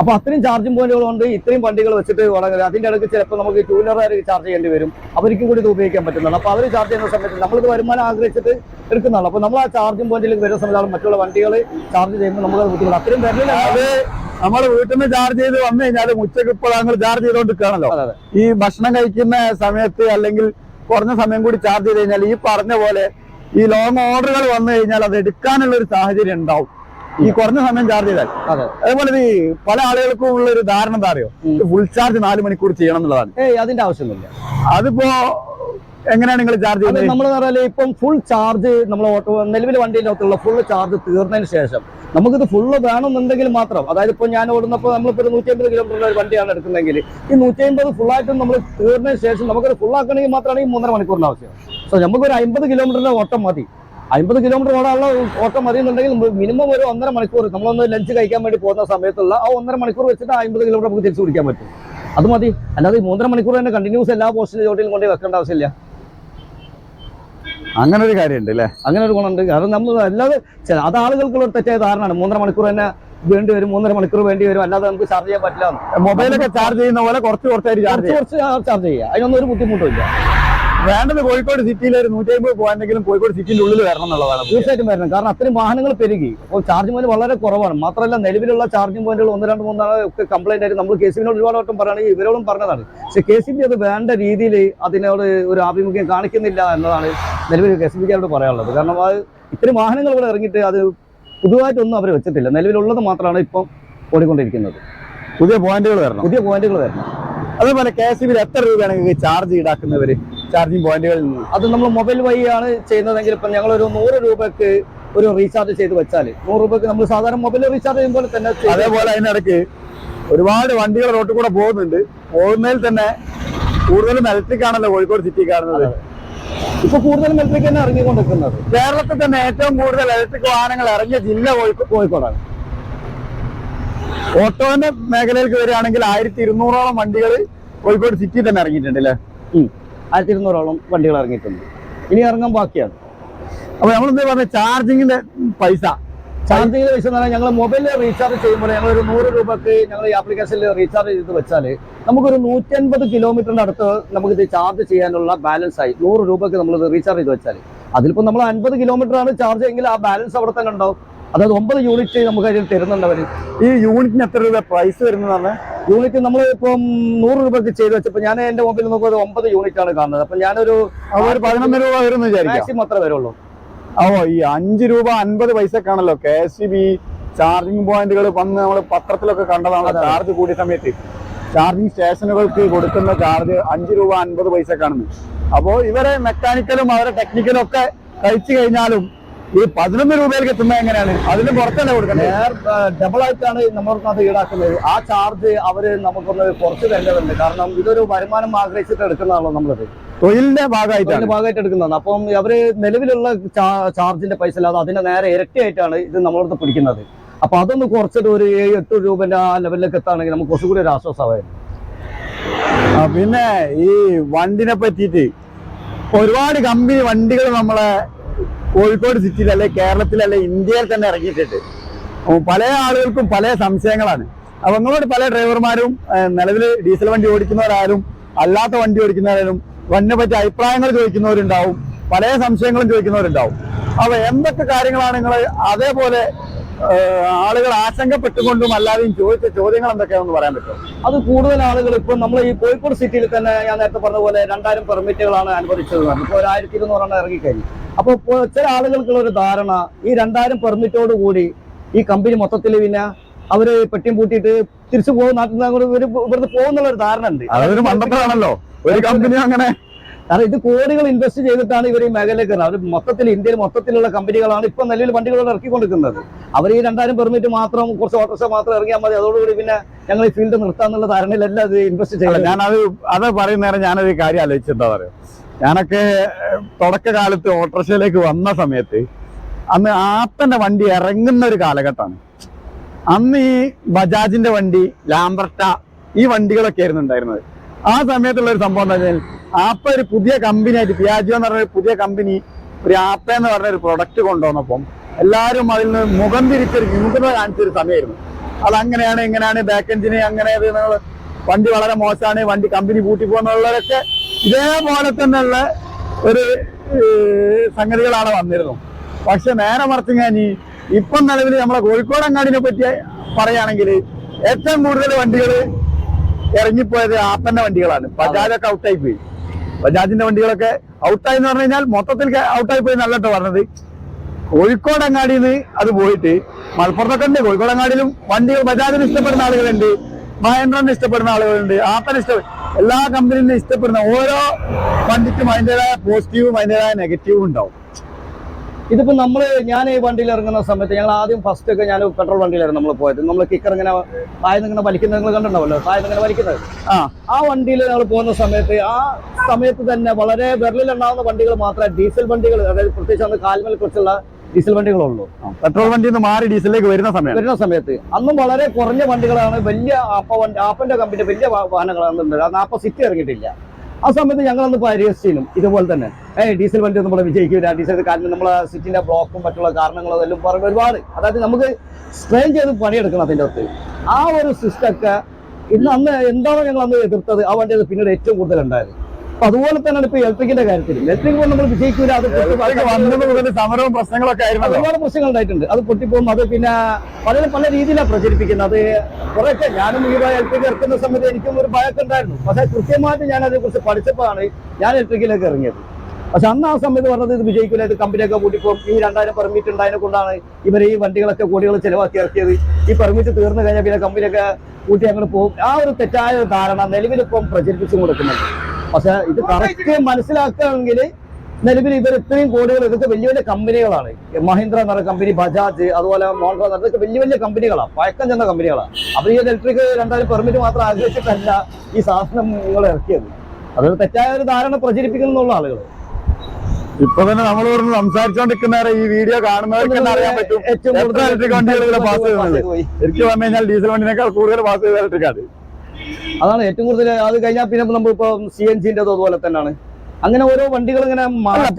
അപ്പൊ അത്രയും ചാർജിംഗ് പോയിന്റുകളുണ്ട് ഇത്രയും വണ്ടികൾ വെച്ചിട്ട് തുടങ്ങുക അതിന്റെ ഇടയ്ക്ക് ചിലപ്പോൾ നമുക്ക് ടൂ വീലറുകാർക്ക് ചാർജ് ചെയ്യേണ്ടി വരും. അവർക്കും കൂടി ഇത് ഉപയോഗിക്കാൻ പറ്റുന്നതാണ്. അപ്പൊ അവർ ചാർജ് ചെയ്യുന്ന സമയത്ത് നമ്മളിത് വരുമാനം ആഗ്രഹിച്ചിട്ട് എടുക്കുന്നതാണ്. അപ്പൊ നമ്മൾ ആ ചാർജിംഗ് പോയിന്റിലേക്ക് വരുന്ന സമയത്താണ് മറ്റുള്ള വണ്ടികൾ ചാർജ് ചെയ്യുമ്പോൾ നമുക്ക് ബുദ്ധിമുട്ട് അത്രയും വരലില്ല അത്. നമ്മൾ വീട്ടിൽ നിന്ന് ചാർജ് ചെയ്ത് വന്നു കഴിഞ്ഞാൽ ഉച്ചയ്ക്ക് ഇപ്പോൾ ഞങ്ങൾ ചാർജ് ചെയ്തുകൊണ്ടിരിക്കുകയാണല്ലോ അതെ അതെ. ഈ ഭക്ഷണം കഴിക്കുന്ന സമയത്ത് അല്ലെങ്കിൽ കുറഞ്ഞ സമയം കൂടി ചാർജ് ചെയ്ത് കഴിഞ്ഞാൽ ഈ പറഞ്ഞ പോലെ ഈ ലോങ് ഓർഡറുകൾ വന്നു കഴിഞ്ഞാൽ അത് എടുക്കാനുള്ള ഒരു സാഹചര്യം ഉണ്ടാവും. ഈ കുറഞ്ഞ സമയം ചാർജ് ചെയ്താൽ. അതെ. അതേപോലെ ഈ പല ആളുകൾക്കും ഉള്ള ഒരു ധാരണ എന്താ അറിയോ? ഫുൾ ചാർജ് നാല് മണിക്കൂർ ചെയ്യണം എന്നുള്ളതാണ്. ഏയ് അതിന്റെ ആവശ്യമൊന്നുമില്ല. അതിപ്പോ എങ്ങനെയാണ് നിങ്ങൾ ചാർജ് ചെയ്യുന്നത്? നമ്മൾ പറഞ്ഞാൽ ഇപ്പം ഫുൾ ചാർജ് നമ്മൾ ഓട്ടോ നിലവിൽ വണ്ടിയുടെ അകത്തുള്ള ഫുൾ ചാർജ് തീർന്നതിന് ശേഷം നമുക്കിത് ഫുള്ള് വേണമെന്നുണ്ടെങ്കിൽ മാത്രം അതായത് ഇപ്പോൾ ഞാൻ ഓടുന്നപ്പോൾ നമ്മളിപ്പോൾ ഒരു നൂറ്റി അമ്പത് കിലോമീറ്റർ ഒരു വണ്ടിയാണ് എടുക്കുന്നതെങ്കിൽ ഈ നൂറ്റി അമ്പത് ഫുള്ളായിട്ടും നമ്മൾ തീർന്നതിന് ശേഷം നമുക്കത് ഫുള്ളാക്കണമെങ്കിൽ മാത്രമാണ് ഈ മൂന്നര മണിക്കൂറിന്റെ ആവശ്യം. സോ നമുക്കൊരു അമ്പത് കിലോമീറ്ററിന്റെ ഓട്ടം മതി. അമ്പത് കിലോമീറ്റർ ഓടാനുള്ള ഓട്ടം മതി എന്നുണ്ടെങ്കിൽ മിനിമം ഒരു ഒന്നര മണിക്കൂർ നമ്മളൊന്ന് ലഞ്ച് കഴിക്കാൻ വേണ്ടി പോകുന്ന സമയത്തുള്ള ആ ഒന്നര മണിക്കൂർ വെച്ചിട്ട് അമ്പത് കിലോമീറ്റർ നമുക്ക് തിരിച്ചു പിടിക്കാൻ പറ്റും. അത് മതി. അല്ലാതെ മൂന്നര മണിക്കൂർ തന്നെ കണ്ടിന്യൂസ് എല്ലാ പോസ്റ്റിലും ചോട്ടിലും കൊണ്ട് വെക്കേണ്ട ആവശ്യമില്ല. അങ്ങനെ ഒരു കാര്യമുണ്ട് അല്ലേ? അങ്ങനെ ഒരു ഗുണമുണ്ട്. കാരണം നമ്മൾ അല്ലാതെ അത് ആളുകൾക്കുള്ള തെറ്റായ ധാരണയാണ്. മൂന്നര മണിക്കൂർ തന്നെ വേണ്ടി വരും മൂന്നര മണിക്കൂർ വേണ്ടി വരും. അല്ലാതെ നമുക്ക് ചാർജ് ചെയ്യാൻ പറ്റില്ല മൊബൈലൊക്കെ ചാർജ് ചെയ്യുന്ന പോലെ കുറച്ച് കുറച്ചായിട്ട് ചാർജ് കുറച്ച് ചാർജ് ചെയ്യുക അതിനൊന്നും ഒരു ബുദ്ധിമുട്ടും ഇല്ല. വേണ്ടത് കോഴിക്കോട് സിറ്റിയിൽ ഒരു നൂറ്റി അമ്പത് പോയിന്റെങ്കിലും കോഴിക്കോട് സിറ്റിന്റെ ഉള്ളിൽ വരണം എന്നുള്ളതാണ് തീർച്ചയായിട്ടും വരണം. കാരണം അത്രയും വാഹനങ്ങൾ പെരുകി. അപ്പോൾ ചാർജ് പോയിന്റ് വളരെ കുറവാണ്. മാത്രമല്ല നിലവിലുള്ള ചാർജിംഗ് പോയിന്റുകൾ ഒന്ന് രണ്ട് മൂന്നാണ് ഒക്കെ കംപ്ലൈന്റ് ആയിട്ട് നമ്മൾ കെ സി ബിനോട് ഒരുപാട് വട്ടം പറയുകയാണെങ്കിൽ ഇവരോടും പറഞ്ഞതാണ്. പക്ഷേ കെ സി ബി അത് വേണ്ട രീതിയിൽ അതിനോട് ഒരു ആഭിമുഖ്യം കാണിക്കുന്നില്ല എന്നതാണ് നിലവിൽ കെ സി ബിക്കാരോട് പറയാനുള്ളത്. കാരണം അത് ഇത്രയും വാഹനങ്ങൾ ഇവിടെ ഇറങ്ങിയിട്ട് അത് പുതുതായിട്ടൊന്നും അവർ വെച്ചിട്ടില്ല. നിലവിലുള്ളത് മാത്രമാണ് ഇപ്പം ഓടിക്കൊണ്ടിരിക്കുന്നത്. പുതിയ പോയിന്റുകൾ വരണം. പുതിയ പോയിന്റുകൾ വരണം. അതേപോലെ കെ എസ് ബിയിൽ എത്ര രൂപയാണ് ചാർജ് ഈടാക്കുന്നവര്? ചാർജിങ് പോയിന്റുകളിൽ നിന്ന്. അത് നമ്മൾ മൊബൈൽ വഴിയാണ് ചെയ്യുന്നതെങ്കിൽ ഇപ്പം ഒരു നൂറ് രൂപയ്ക്ക് ഒരു റീചാർജ് ചെയ്ത് വെച്ചാൽ നൂറ് രൂപയ്ക്ക് നമ്മൾ സാധാരണ മൊബൈൽ റീചാർജ് ചെയ്യുമ്പോൾ തന്നെ അതേപോലെ അതിനിടയ്ക്ക് ഒരുപാട് വണ്ടികൾ റോട്ടിൽ കൂടെ പോകുന്നുണ്ട്. പോകുന്നതിൽ തന്നെ കൂടുതലും ഇലക്ട്രിക് ആണല്ലോ കോഴിക്കോട് സിറ്റി കാണുന്നത്. ഇപ്പൊ കൂടുതലും ഇലക്ട്രിക് തന്നെ ഇറങ്ങിക്കൊണ്ടിരിക്കുന്നത്. കേരളത്തിൽ തന്നെ ഏറ്റവും കൂടുതൽ ഇലക്ട്രിക് വാഹനങ്ങൾ ഇറങ്ങിയ ജില്ല കോഴിക്കോടാണ്. ഓട്ടോന്റെ മേഖലയിലേക്ക് വരികയാണെങ്കിൽ ആയിരത്തി ഇരുന്നൂറോളം വണ്ടികൾ കോഴിക്കോട് സിറ്റി തന്നെ ഇറങ്ങിയിട്ടുണ്ട് അല്ലേ? ആയിരത്തി ഇരുന്നൂറോളം വണ്ടികൾ ഇറങ്ങിയിട്ടുണ്ട്. ഇനി ഇറങ്ങാൻ ബാക്കിയാണ്. അപ്പൊ നമ്മൾ എന്താ പറഞ്ഞ? ചാർജിങ്ങിന്റെ പൈസ. ചാർജിങ്ങിന്റെ പൈസ എന്ന് പറഞ്ഞാൽ ഞങ്ങൾ മൊബൈലിൽ റീചാർജ് ചെയ്യുമ്പോൾ ഞങ്ങൾ ഒരു നൂറ് രൂപക്ക് ഞങ്ങൾ ഈ ആപ്ലിക്കേഷനിൽ റീചാർജ് ചെയ്ത് വെച്ചാൽ നമുക്കൊരു നൂറ്റൻപത് കിലോമീറ്ററിന്റെ അടുത്ത് നമുക്ക് ഇത് ചാർജ് ചെയ്യാനുള്ള ബാലൻസ് ആയി. നൂറ് രൂപക്ക് നമ്മൾ ഇത് റീചാർജ് ചെയ്ത് വെച്ചാൽ അതിലിപ്പോൾ നമ്മൾ അൻപത് കിലോമീറ്റർ ആണ് ചാർജ് എങ്കിൽ ആ ബാലൻസ് അവിടെ തന്നെ ഉണ്ടാവും. അതായത് ഒമ്പത് യൂണിറ്റ് നമുക്ക് അതിൽ തരുന്നുണ്ട് അവർ ഈ യൂണിറ്റിന് എത്ര രൂപ പ്രൈസ് വരുന്നതാണ്? യൂണിറ്റ് നമ്മൾ ഇപ്പം നൂറ് രൂപക്ക് ചെയ്ത് വെച്ചപ്പോൾ ഞാൻ എന്റെ മൊബൈലിൽ നോക്കുമ്പോൾ ഒമ്പത് യൂണിറ്റ് ആണ് കാണുന്നത്. അപ്പം ഞാനൊരു ഒരു പതിനൊന്ന് രൂപ വരും മാക്സിമം അത്ര വരുള്ളൂ. ഓ ഈ അഞ്ച് രൂപ അൻപത് പൈസക്കാണല്ലോ കെ എസ് ബി ചാർജിങ് പോയിന്റുകൾ വന്ന് നമ്മൾ പത്രത്തിലൊക്കെ കണ്ടതാണ്. ചാർജ് കൂടിയ സമയത്ത്. ചാർജിങ് സ്റ്റേഷനുകൾക്ക് കൊടുക്കുന്ന ചാർജ് അഞ്ച് രൂപ അൻപത് പൈസക്കാണെന്ന്. അപ്പോ ഇവരെ മെക്കാനിക്കലും അവരെ ടെക്നിക്കലും ഒക്കെ കഴിച്ചു കഴിഞ്ഞാലും ഈ പതിനൊന്ന് രൂപയിലേക്ക് എത്തുന്നത് എങ്ങനെയാണ്? അതിന് പുറത്തല്ലേ കൊടുക്കണ്ടേ നേർ ഡബിൾ ആയിട്ടാണ് നമ്മൾക്ക് അത് ഈടാക്കുന്നത്. ആ ചാർജ് അവർ നമുക്കൊന്ന് കുറച്ച് തരേണ്ടതുണ്ട്. കാരണം ഇതൊരു വരുമാനം ആഗ്രഹിച്ചിട്ട് എടുക്കുന്നതാണല്ലോ നമ്മളത്. തൊഴിലിന്റെ അതിന്റെ ഭാഗമായിട്ടാണ് ഭാഗമായിട്ട് എടുക്കുന്നതാണ്. അപ്പം അവർ നിലവിലുള്ള ചാർജിന്റെ പൈസ അല്ലാതെ അതിന്റെ നേരെ ഇരട്ടിയായിട്ടാണ് ഇത് നമ്മളടുത്ത് പിടിക്കുന്നത്. അപ്പൊ അതൊന്ന് കുറച്ചിട്ട് ഒരു ഏഴ് എട്ട് രൂപന്റെ ആ ലെവലിലേക്ക് എത്താണെങ്കിൽ നമുക്ക് കുറച്ചുകൂടി ഒരു ആശ്വാസമായിരുന്നു പിന്നെ ഈ വണ്ടിനെ പറ്റിയിട്ട് ഒരുപാട് കമ്പനി വണ്ടികൾ നമ്മളെ കോഴിക്കോട് സിറ്റിയിൽ അല്ലെ കേരളത്തിൽ അല്ലെ ഇന്ത്യയിൽ തന്നെ ഇറങ്ങിയിട്ടുണ്ട്. പല ആളുകൾക്കും പല സംശയങ്ങളാണ്. അപ്പൊ നിങ്ങളോട് പല ഡ്രൈവർമാരും നിലവിൽ ഡീസൽ വണ്ടി ഓടിക്കുന്നവരായാലും അല്ലാത്ത വണ്ടി ഓടിക്കുന്നവരായാലും വണ്ടിനെ പറ്റി അഭിപ്രായങ്ങൾ ചോദിക്കുന്നവരുണ്ടാവും പല സംശയങ്ങളും ചോദിക്കുന്നവരുണ്ടാവും. അപ്പൊ എന്തൊക്കെ കാര്യങ്ങളാണ് നിങ്ങൾ അതേപോലെ ആളുകൾ ആശങ്കപ്പെട്ടുകൊണ്ടും അല്ലാതെയും ചോദിച്ച ചോദ്യങ്ങൾ എന്തൊക്കെയാണെന്ന് പറയാൻ പറ്റും അത് കൂടുതൽ ആളുകൾ ഇപ്പൊ നമ്മൾ ഈ കോഴിക്കോട് സിറ്റിയിൽ തന്നെ ഞാൻ നേരത്തെ പറഞ്ഞ പോലെ രണ്ടായിരം പെർമിറ്റുകളാണ് അനുവദിച്ചത്. ഇപ്പോൾ ഒരു ആയിരത്തി ഇരുന്നൂറെണ്ണം ഇറങ്ങിക്കഴിഞ്ഞു. അപ്പോൾ ചില ആളുകൾക്കുള്ള ഒരു ധാരണ ഈ രണ്ടായിരം പെർമിറ്റോട് കൂടി ഈ കമ്പനി മൊത്തത്തിൽ പിന്നെ അവർ പെട്ടിയും പൂട്ടിയിട്ട് തിരിച്ചു പോകും നാട്ടിൽ നിന്ന് ഇവിടുന്ന് പോകുന്നുള്ള ഒരു ധാരണ ഉണ്ട്. അതൊരു മണ്ടത്തരാണല്ലോ. ഒരു കമ്പനി അങ്ങനെ കാരണം ഇത് കോടികൾ ഇൻവെസ്റ്റ് ചെയ്തിട്ടാണ് ഇവർ ഈ മേഖലയിലേക്ക് കയറുന്നത്. അവർ മൊത്തത്തിൽ ഇന്ത്യയിൽ മൊത്തത്തിലുള്ള കമ്പനികളാണ് ഇപ്പൊ നിലവിൽ വണ്ടികളോട് ഇറക്കിക്കൊണ്ടിരിക്കുന്നത്. അവർ ഈ രണ്ടായിരം പെർമിറ്റ് മാത്രം കുറച്ച് ഓട്ടോറിക്ഷ മാത്രം ഇറങ്ങിയാൽ മതി. അതോടുകൂടി പിന്നെ ഞങ്ങൾ ഈ ഫീൽഡ് നിർത്താന്നുള്ള ധാരണയിലല്ല അത് ഇൻവെസ്റ്റ് ചെയ്യുന്നത്. ഞാനത് അത് പറയുന്നേരം ഈ കാര്യം ആലോചിച്ചെന്താ പറയുക ഞാനൊക്കെ തുടക്കകാലത്ത് ഓട്ടോറിക്ഷയിലേക്ക് വന്ന സമയത്ത് അന്ന് ആത്തന്റെ വണ്ടി ഇറങ്ങുന്ന ഒരു കാലഘട്ടമാണ്. അന്ന് ഈ ബജാജിന്റെ വണ്ടി ലാംബർട്ട ഈ വണ്ടികളൊക്കെ ആയിരുന്നു ഉണ്ടായിരുന്നത്. ആ സമയത്തുള്ള ഒരു സംഭവം എന്താ വെച്ചാൽ ആപ്പ ഒരു പുതിയ കമ്പനി ആയിട്ട് പിയാജിയോ എന്ന് പറഞ്ഞ ഒരു പുതിയ കമ്പനി ഒരു ആപ്പ എന്ന് പറഞ്ഞ ഒരു പ്രൊഡക്റ്റ് കൊണ്ടുവന്നപ്പം എല്ലാവരും അതിൽ നിന്ന് മുഖം തിരിച്ചൊരു വിമുഖത കാണിച്ചൊരു സമയമായിരുന്നു. അത് അങ്ങനെയാണ് ഇങ്ങനെയാണ് ബാക്ക് എഞ്ചിന് അങ്ങനെ നിങ്ങൾ വണ്ടി വളരെ മോശമാണ് വണ്ടി കമ്പനി പൂട്ടി പോകുന്നുള്ളവരൊക്കെ ഇതേപോലെ തന്നെയുള്ള ഒരു സംഗതികളാണ് വന്നിരുന്നത് പക്ഷെ നേരെ മറിച്ച് ഞാൻ ഈ ഇപ്പം നിലവിൽ നമ്മളെ കോഴിക്കോട് അങ്ങാടിനെ പറ്റി പറയുകയാണെങ്കിൽ ഏറ്റവും കൂടുതൽ വണ്ടികൾ ഇറങ്ങിപ്പോയത് ആപ്പന്റെ വണ്ടികളാണ്. ബജാജൊക്കെ ഔട്ടായി പോയി. ബജാജിന്റെ വണ്ടികളൊക്കെ ഔട്ടായി എന്ന് പറഞ്ഞു കഴിഞ്ഞാൽ മൊത്തത്തിൽ ഔട്ടായി പോയി നല്ലട്ടോ പറഞ്ഞത്. കോഴിക്കോട് അങ്ങാടിയിൽ നിന്ന് അത് പോയിട്ട് മലപ്പുറത്തൊക്കെ ഉണ്ട്. കോഴിക്കോട് അങ്ങാടിയിലും വണ്ടികൾ ബജാജിന് ഇഷ്ടപ്പെടുന്ന ആളുകളുണ്ട്. മഹേന്ദ്രന് ഇഷ്ടപ്പെടുന്ന ആളുകളുണ്ട്. ആപ്പന് ഇഷ്ട എല്ലാ കമ്പനിയിലും ഇഷ്ടപ്പെടുന്ന ഓരോ വണ്ടിക്കും അതിന്റെതായ പോസിറ്റീവും അതിന്റെതായ നെഗറ്റീവും ഉണ്ടാവും. ഇതിപ്പോ നമ്മൾ ഞാൻ ഈ വണ്ടിയിൽ ഇറങ്ങുന്ന സമയത്ത് ഞങ്ങൾ ആദ്യം ഫസ്റ്റ് ഒക്കെ ഞാൻ പെട്രോൾ വണ്ടിയിലായിരുന്നു നമ്മൾ പോയത്. നമ്മൾ കിക്കർ ഇങ്ങനെ പായ ഇങ്ങനെ വലിക്കുന്നത് നിങ്ങൾ കണ്ടിട്ടുണ്ടാവല്ലോ പായ ഇങ്ങനെ വലിക്കുന്നത്. ആ ആ വണ്ടിയിൽ ഞങ്ങൾ പോകുന്ന സമയത്ത് ആ സമയത്ത് തന്നെ വളരെ വിരലിലുണ്ടാവുന്ന വണ്ടികൾ മാത്രമേ ഡീസൽ വണ്ടികൾ അതായത് പ്രത്യേകിച്ച് അന്ന് കാൽമൽ കുറിച്ചുള്ള ഡീസൽ വണ്ടികളുള്ളൂ. പെട്രോൾ വണ്ടിയിൽ നിന്ന് മാറി ഡീസലിലേക്ക് വരുന്ന സമയം വരുന്ന സമയത്ത്. അന്നും വളരെ കുറഞ്ഞ വണ്ടികളാണ് വലിയ ആപ്പ വണ്ടി ആപ്പന്റെ കമ്പനി വലിയ വാഹനങ്ങളാണ് ആപ്പ സിറ്റി ഇറങ്ങിയിട്ടില്ല. ആ സമയത്ത് ഞങ്ങളന്ന് പരിഹസിച്ചിനും ഇതുപോലെ തന്നെ. ഏഹ് ഡീസൽ വണ്ടി നമ്മളെ വിജയിക്കില്ല ഡീസൽ കാരണം നമ്മളെ സിറ്റിന്റെ ബ്ലോക്കും മറ്റുള്ള കാരണങ്ങളും അതെല്ലാം പറഞ്ഞ ഒരുപാട്. അതായത് നമുക്ക് സ്ട്രെയിൻ ചെയ്ത് പണിയെടുക്കണം അതിന്റെ അകത്ത്. ആ ഒരു സിസ്റ്റമൊക്കെ ഇന്ന് അന്ന് എന്താണോ ഞങ്ങൾ അന്ന് എതിർത്തത് ആ വണ്ടി പിന്നീട് ഏറ്റവും കൂടുതൽ ഉണ്ടായത്. അതുപോലെ തന്നെ ഇപ്പൊ ഇലക്ട്രിക്കിന്റെ കാര്യത്തിൽ ഇലക്ട്രിക് നമ്മൾ വിജയിക്കൂല അത് സമരവും പ്രശ്നങ്ങളൊക്കെ ആയിരുന്നു ഒരുപാട് പ്രശ്നങ്ങൾ ഉണ്ടായിട്ടുണ്ട്. അത് പൊട്ടിപ്പോകും അത് പിന്നെ പലരും പല രീതിയിലാണ് പ്രചരിപ്പിക്കുന്നത്. അത് കുറെയൊക്കെ ഞാനും ഈ ഇലക്ട്രിക് ഇറക്കുന്ന സമയത്ത് എനിക്കും ഒരു ഭയമൊക്കെ ഉണ്ടായിരുന്നു. പക്ഷെ കൃത്യമായിട്ട് ഞാൻ അതിനെക്കുറിച്ച് പഠിച്ചപ്പോഴാണ് ഞാൻ ഇലക്ട്രിക്കിലേക്ക് ഇറങ്ങിയത്. പക്ഷെ അന്ന് ആ സമയത്ത് പറഞ്ഞത് ഇത് വിജയിക്കില്ല ഇത് കമ്പനിയൊക്കെ കൂട്ടിപ്പോകും. ഈ രണ്ടായിരം പെർമിറ്റ് ഉണ്ടായതിനെ കൊണ്ടാണ് ഇവർ ഈ വണ്ടികളൊക്കെ കോടികൾ ചിലവാക്കി ഇറക്കിയത്. ഈ പെർമിറ്റ് തീർന്നു കഴിഞ്ഞാൽ പിന്നെ കമ്പനിയൊക്കെ കൂട്ടി അങ്ങോട്ട് പോകും. ആ ഒരു തെറ്റായ ധാരണ നിലവിലിപ്പം പ്രചരിപ്പിച്ചു കൊടുക്കുന്നുണ്ട്. പക്ഷെ ഇത് കറക്റ്റ് മനസ്സിലാക്കുകയാണെങ്കിൽ നിലവിൽ ഇവർ ഇത്രയും കോടികൾ ഇതൊക്കെ വലിയ വലിയ കമ്പനികളാണ്. മഹീന്ദ്ര എന്ന് കമ്പനി ബജാജ് അതുപോലെ എന്ന് ഇതൊക്കെ വലിയ വലിയ കമ്പനികളാണ്. പഴക്കം ചെന്ന കമ്പനികളാണ്. അപ്പൊ ഈ ഇലക്ട്രിക് രണ്ടായിരം പെർമിറ്റ് മാത്രം ആഗ്രഹിച്ചിട്ടല്ല ഈ സാധനം നിങ്ങൾ ഇറക്കിയത്. അതൊരു തെറ്റായ ഒരു ധാരണ പ്രചരിപ്പിക്കുന്നുള്ള ആളുകൾ ഇപ്പൊ തന്നെ നമ്മൾ പറഞ്ഞ് സംസാരിച്ചോണ്ടിരിക്കുന്നവരെ ഈ വീഡിയോ കാണുന്നവർക്ക് തന്നെ അറിയാൻ പറ്റും. എത്ര ഇലക്ട്രിക് വണ്ടികൾ പാസ് ചെയ്യുന്നത് പോയി. ശരിക്കും പറഞ്ഞു കഴിഞ്ഞാൽ ഡീസൽ വണ്ടിനേക്കാൾ കൂടുതൽ പാസ് ചെയ്ത ഇലക്ട്രിക് ആണ്. അതാണ് ഏറ്റവും കൂടുതൽ അത് കഴിഞ്ഞാൽ പിന്നെ നമ്മളിപ്പോ സി എൻ ജിന്റെ അതുപോലെ തന്നെയാണ് അങ്ങനെ ഓരോ വണ്ടികൾ ഇങ്ങനെ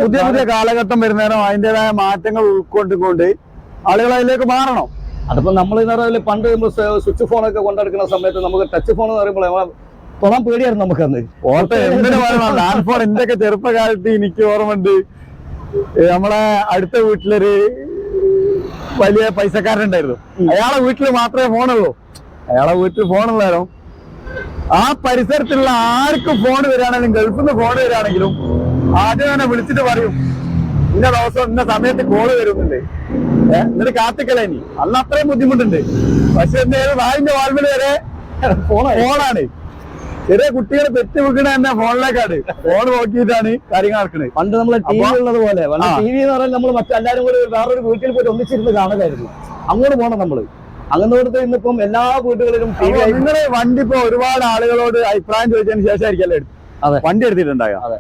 പുതിയ പുതിയ കാലഘട്ടം വരുന്നേരം അതിന്റേതായ മാറ്റങ്ങൾ ഉൾക്കൊണ്ടുകൊണ്ട് ആളുകൾ അതിലേക്ക് മാറണം. അതിപ്പോ നമ്മൾ പറഞ്ഞാൽ പണ്ട് നമ്മൾ സ്വിച്ച് ഫോണൊക്കെ കൊണ്ടെടുക്കുന്ന സമയത്ത് നമുക്ക് ടച്ച് ഫോൺ എന്ന് പറയുമ്പോൾ തൊടാൻ പേടിയായിരുന്നു നമുക്കന്ന്. അന്ന് എന്തിനു പറയണം ലാൻഡ് ഫോൺ ചെറുപ്പകാലത്ത് എനിക്ക് ഓർമ്മയുണ്ട്. ഉണ്ട് നമ്മളെ അടുത്ത വീട്ടിലൊരു വലിയ പൈസക്കാരൻ ഉണ്ടായിരുന്നു. അയാളെ വീട്ടിൽ മാത്രമേ ഫോണുള്ളൂ. അയാളെ വീട്ടിൽ ഫോണുള്ളാരോ ആ പരിസരത്തുള്ള ആർക്കും ഫോൺ വരികയാണെങ്കിലും ഗൾഫിൽ നിന്ന് ഫോൺ വരികയാണെങ്കിലും ആദ്യം തന്നെ വിളിച്ചിട്ട് പറയും ഇന്ന ദിവസം ഇന്ന സമയത്ത് കോൾ വരുന്നുണ്ട്. ഏഹ് എന്നിട്ട് കാത്തിക്കല ഇനി അന്ന് അത്രയും ബുദ്ധിമുട്ടുണ്ട്. പക്ഷെ എന്തായാലും വായിന്റെ വാൽവിൽ വരെ ഫോണാണ് ചെറിയ കുട്ടികൾ പെറ്റ് വെക്കണ തന്നെ ഫോണിലേക്കാണ്. ഫോൺ നോക്കിയിട്ടാണ് കാര്യങ്ങൾ നടക്കുന്നത് പണ്ട് നമ്മളെ ടി വി ഉള്ളത് പോലെ. ടി വി എന്ന് പറഞ്ഞാൽ നമ്മൾ മറ്റെല്ലാരും കൂടി വേറൊരു വീട്ടിൽ പോയിട്ട് ഒന്നിച്ചിരുന്ന് കാണലായിരുന്നു അങ്ങോട്ട് പോണം നമ്മൾ. അങ്ങനോടത്ത് ഇന്നിപ്പം എല്ലാ വീടുകളിലും ടി വി നിങ്ങൾ വണ്ടി ഇപ്പൊ ഒരുപാട് ആളുകളോട് അഭിപ്രായം ചോദിച്ചതിന് ശേഷമായിരിക്കും അതെ. വണ്ടി എടുത്തിട്ടുണ്ടാകാം അതെ.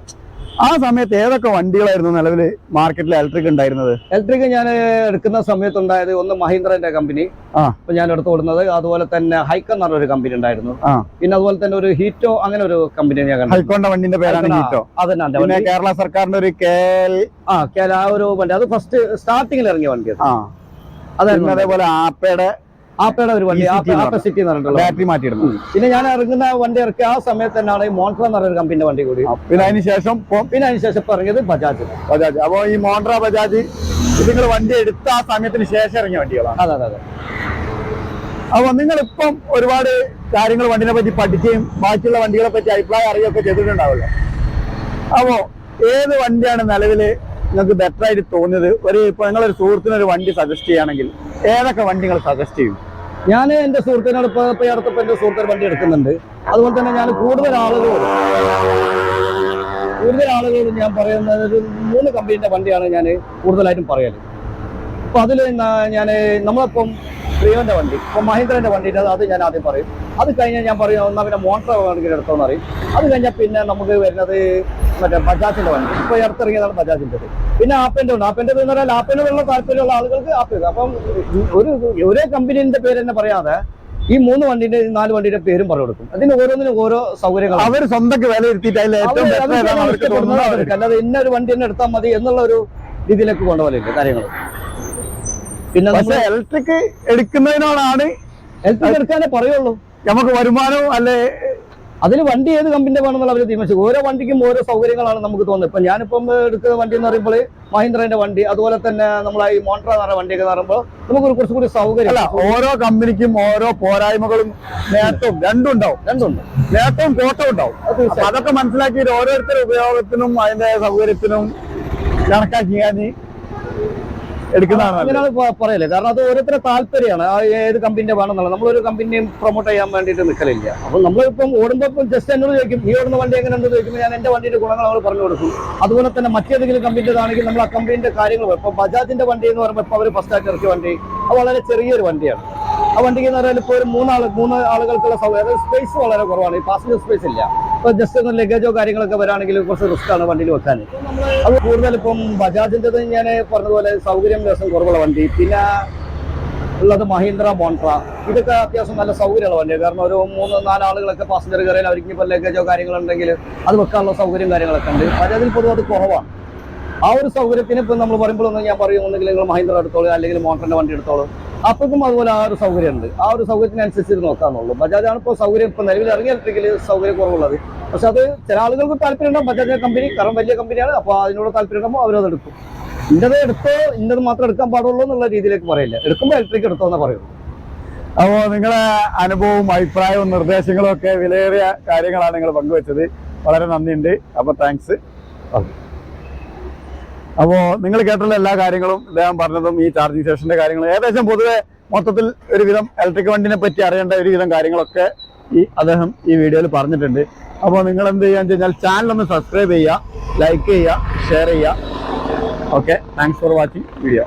ആ സമയത്ത് ഏതൊക്കെ വണ്ടികളായിരുന്നു നിലവിൽ മാർക്കറ്റിൽ ഇലക്ട്രിക് ഉണ്ടായിരുന്നത്? ഇലക്ട്രിക് ഞാൻ എടുക്കുന്ന സമയത്തുണ്ടായത് ഒന്ന് മഹീന്ദ്രന്റെ കമ്പനി. ആ. ഇപ്പൊ ഞാൻ എടുത്തു കൊടുക്കുന്നത് അതുപോലെ തന്നെ ഹൈക്കൻ എന്ന് പറഞ്ഞൊരു കമ്പനി ഉണ്ടായിരുന്നു. ആ. പിന്നെ അതുപോലെ തന്നെ ഒരു ഹീറ്റോ അങ്ങനെ ഒരു കമ്പനി ഞാൻ കണ്ടു ഹൈക്കോണ്ട വണ്ടിന്റെ പേരാണ് ഹീറ്റോ. പിന്നെ കേരള സർക്കാരിന്റെ ഒരു കേൽ ആ കേരള ആ ഒരു വണ്ടി. അത് ഫസ്റ്റ് സ്റ്റാർട്ടിങ്ങിൽ ഇറങ്ങിയ വണ്ടി അതായിരുന്നു അതേപോലെ ആപ്പയുടെ ആപ്പയുടെ ഒരു വണ്ടി ആപ്പ സിറ്റി എന്ന് പറഞ്ഞിട്ടുള്ള ബാറ്ററി മാറ്റിയിടുന്നു. പിന്നെ ഞാൻ ഇറങ്ങുന്ന വണ്ടി ഇറക്കി ആ സമയത്ത് തന്നെയാണ് ഈ മോൺട്ര എന്ന് പറയുന്ന കമ്പനിന്റെ വണ്ടി കൂടി. പിന്നെ അതിന് ശേഷം പിന്നെ അതിനുശേഷം ശേഷം ഇറങ്ങിയത് ബജാജ്. ബജാജ്. അപ്പൊ ഈ മോൺട്ര ബജാജ് നിങ്ങൾ വണ്ടി എടുത്ത ആ സമയത്തിന് ശേഷം ഇറങ്ങിയ വണ്ടികളാണ്. അതെ അതെ അതെ. അപ്പൊ നിങ്ങൾ ഇപ്പം ഒരുപാട് കാര്യങ്ങൾ വണ്ടിനെ പറ്റി പഠിക്കുകയും ബാക്കിയുള്ള വണ്ടികളെ പറ്റി അഭിപ്രായം അറിയുകയൊക്കെ ചെയ്തിട്ടുണ്ടാവല്ലോ അപ്പോ ഏത് വണ്ടിയാണ് നിലവിൽ നിങ്ങൾക്ക് ബെറ്റർ ആയിട്ട് തോന്നിയത്? ഒരു ഇപ്പൊ നിങ്ങളൊരു സുഹൃത്തിനൊരു വണ്ടി സജസ്റ്റ് ചെയ്യുകയാണെങ്കിൽ ഏതൊക്കെ വണ്ടി നിങ്ങൾ സജസ്റ്റ് ചെയ്യും? ഞാൻ എന്റെ സുഹൃത്തിനോട് ഇപ്പോൾ ഇപ്പൊ ഈ അടുത്തിപ്പോ എന്റെ സുഹൃത്തിന് വണ്ടി എടുക്കുന്നുണ്ട്. അതുപോലെ തന്നെ ഞാൻ കൂടുതൽ ആളുകളോട് കൂടുതൽ ആളുകളോട് ഞാൻ പറയുന്നത് ഒരു മൂന്ന് കമ്പനീന്റെ വണ്ടിയാണ് ഞാൻ കൂടുതലായിട്ടും പറയൽ. അപ്പൊ അതിൽ ഞാൻ നമ്മളിപ്പം പ്രിയോന്റെ വണ്ടി. ഇപ്പൊ മഹീന്ദ്രന്റെ വണ്ടി അത് ഞാൻ ആദ്യം പറയും. അത് കഴിഞ്ഞാൽ ഞാൻ പറയും ഒന്നാ പിന്നെ മോട്ടോർ വണ്ടി എടുത്തോന്ന് പറയും. അത് കഴിഞ്ഞാൽ പിന്നെ നമുക്ക് വരുന്നത് മറ്റേ ബജാജിന്റെ വണ്ടി. ഇപ്പൊ ഇറത്തിറങ്ങിയതാണ് ബജാജിന്റെ പിന്നെ ആപ്പിന്റെ ഉണ്ട് ആപ്പിന്റെ എന്ന് പറഞ്ഞാൽ ആപ്പിനോടുള്ള താല്പര്യമുള്ള ആളുകൾക്ക് ആപ്പ് അപ്പം ഒരു ഒരേ കമ്പനീന്റെ പേര് തന്നെ പറയാതെ ഈ മൂന്ന് വണ്ടിന്റെ നാല് വണ്ടിയുടെ പേരും പറഞ്ഞു കൊടുക്കും. അതിന് ഓരോന്നിനും ഓരോ സൗകര്യങ്ങൾ അവർ സ്വന്തം വില ഇരുത്തിയിട്ട് ഏറ്റവും അവർ ബെറ്റർ അവർക്ക് ഏതാണ് അവർക്ക് ഇഷ്ടപ്പെടുന്നത് തോന്നുന്നത് അവർ അവർക്ക്. അല്ലാതെ ഇന്ന ഒരു വണ്ടി തന്നെ എടുത്താൽ മതി എന്നുള്ള ഒരു രീതിയിലേക്ക് കൊണ്ടുപോകലില്ല കാര്യങ്ങൾ പിന്നെ പക്ഷെ ഇലക്ട്രിക് എടുക്കുന്നതിനോടാണ് ഇലക്ട്രിക് എടുക്കാനേ പറയുള്ളൂ. നമുക്ക് വരുമാനവും അല്ലെ? അതിൽ വണ്ടി ഏത് കമ്പനി വേണമെന്നുള്ള അവർ തീരുമാനിച്ചു. ഓരോ വണ്ടിക്കും ഓരോ സൗകര്യങ്ങളാണ് നമുക്ക് തോന്നുന്നത്. ഇപ്പൊ ഞാനിപ്പം എടുക്കുന്ന വണ്ടി എന്ന് പറയുമ്പോൾ മഹീന്ദ്രന്റെ വണ്ടി അതുപോലെ തന്നെ നമ്മളെ ഈ മോണ്ട്ര എന്ന് പറയുന്ന വണ്ടിയൊക്കെ എന്ന് പറയുമ്പോൾ നമുക്ക് കുറച്ചും കൂടി സൗകര്യം. അല്ല ഓരോ കമ്പനിക്കും ഓരോ പോരായ്മകളും നേട്ടവും രണ്ടും ഉണ്ടാവും. രണ്ടുണ്ട് നേട്ടവും കോട്ടവും ഉണ്ടാവും. അതൊക്കെ മനസ്സിലാക്കി ഓരോരുത്തരുടെ ഉപയോഗത്തിനും അതിന്റെ സൗകര്യത്തിനും കണക്കാക്കി ഞാൻ എടുക്കുന്നതാണ് പറയല്ലേ? കാരണം അത് ഓരോരുത്തരുടെ താല്പര്യമാണ്. ഏത് കമ്പനിന്റെ വേണമെന്നുള്ളത്. നമ്മളൊരു കമ്പനിയും പ്രൊമോട്ട് ചെയ്യാൻ വേണ്ടിട്ട് നിൽക്കലില്ല അപ്പം നമ്മളിപ്പം ഓടുമ്പോൾ ഇപ്പം ജസ്റ്റ് എന്നോട് ചോദിക്കും ഈ ഓടുന്ന വണ്ടി എങ്ങനെ? ഉണ്ടെന്ന് ചോദിക്കുമ്പോൾ ഞാൻ എന്റെ വണ്ടിയുടെ ഗുണങ്ങൾ നമ്മൾ പറഞ്ഞു കൊടുക്കും. അതുപോലെ തന്നെ മറ്റേതെങ്കിലും കമ്പനിന്റെതാണെങ്കിൽ നമ്മൾ ആ കമ്പനിന്റെ കാര്യങ്ങൾ ഇപ്പൊ ബജാജിന്റെ വണ്ടി എന്ന് പറയുമ്പോൾ ഇപ്പൊ അവർ ഫസ്റ്റ് ആയിട്ട് ഇറക്കിയ വണ്ടി അത് വളരെ ചെറിയൊരു വണ്ടിയാണ്. ആ വണ്ടിക്ക് എന്ന് പറഞ്ഞാൽ ഇപ്പോൾ ഒരു മൂന്നാൾ മൂന്ന് ആളുകൾക്കുള്ള സൗകര്യം സ്പേസ് വളരെ കുറവാണ്. ഈ പാസഞ്ചർ സ്പേസ് ഇല്ല. ഇപ്പൊ ജസ്റ്റ് ഒന്ന് ലഗേജോ കാര്യങ്ങളൊക്കെ വരാണെങ്കിൽ കുറച്ച് റിസ്ക് ആണ് വണ്ടിയിൽ വെക്കാൻ. അത് കൂടുതൽ ഇപ്പം ബജാജിന്റെത് ഞാൻ പറഞ്ഞതുപോലെ സൗകര്യം ദിവസം കുറവുള്ള വണ്ടി. പിന്നെ ഉള്ളത് മഹീന്ദ്ര മോൺട്ര ഇതൊക്കെ അത്യാവശ്യം നല്ല സൗകര്യമുള്ള വണ്ടിയാണ് കാരണം ഒരു മൂന്ന് നാലാളുകളൊക്കെ പാസഞ്ചർ കയറിയാൽ അവർക്ക് ഇപ്പോൾ ലഗേജോ കാര്യങ്ങളുണ്ടെങ്കിൽ അത് വെക്കാനുള്ള സൗകര്യം കാര്യങ്ങളൊക്കെ ഉണ്ട്. ബജാജിൽ പൊതുവെ അത് കുറവാണ്. ആ ഒരു സൗകര്യത്തിന് ഇപ്പം നമ്മൾ പറയുമ്പോഴൊന്നും ഞാൻ പറയുന്നുണ്ടെങ്കിൽ നിങ്ങൾ മഹീന്ദ്ര എടുത്തോളൂ അല്ലെങ്കിൽ മോട്ടറിന്റെ വണ്ടി എടുത്തോളൂ. അപ്പോഴും അതുപോലെ ആ ഒരു സൗകര്യമുണ്ട്. ആ ഒരു സൗകര്യത്തിനനുസരിച്ച് നോക്കാന്നുള്ളൂ. ബജാജാണ് ഇപ്പോൾ സൗകര്യം ഇപ്പോൾ നിലവിൽ ഇറങ്ങിയ ഇലക്ട്രിക്കൽ സൗകര്യം കുറവുള്ളത്. പക്ഷെ അത് ചില ആളുകൾക്ക് താല്പര്യം ഉണ്ടാവും ബജാജ് കമ്പനി കാരണം വലിയ കമ്പനിയാണ്. അപ്പോൾ അതിനോട് താല്പര്യം ഉണ്ടാകുമ്പോൾ അവരത് എടുക്കും. ഇന്നത് എടുത്തോ ഇന്നത് മാത്രം എടുക്കാൻ പാടുള്ളൂ എന്നുള്ള രീതിയിലേക്ക് പറയില്ല. എടുക്കുമ്പോൾ ഇലക്ട്രിക് എടുത്തോ എന്നേ പറയുള്ളൂ. അപ്പോൾ നിങ്ങളെ അനുഭവവും അഭിപ്രായവും നിർദ്ദേശങ്ങളും ഒക്കെ വിലയേറിയ കാര്യങ്ങളാണ് നിങ്ങൾ പങ്കുവച്ചത്. വളരെ നന്ദിയുണ്ട്. അപ്പോൾ താങ്ക്സ്. അപ്പോ നിങ്ങൾ കേട്ടുള്ള എല്ലാ കാര്യങ്ങളും ഇദ്ദേഹം പറഞ്ഞതും ഈ ചാർജിങ് സ്റ്റേഷന്റെ കാര്യങ്ങളും ഏകദേശം പൊതുവെ മൊത്തത്തിൽ ഒരുവിധം ഇലക്ട്രിക് വണ്ടിനെ പറ്റി അറിയേണ്ട ഒരുവിധം കാര്യങ്ങളൊക്കെ ഈ അദ്ദേഹം ഈ വീഡിയോയിൽ പറഞ്ഞിട്ടുണ്ട്. അപ്പോൾ നിങ്ങൾ എന്ത് ചെയ്യാന്ന് വെച്ച് കഴിഞ്ഞാൽ ചാനൽ ഒന്ന് സബ്സ്ക്രൈബ് ചെയ്യുക ലൈക്ക് ചെയ്യുക ഷെയർ ചെയ്യുക. Okay thanks for watching video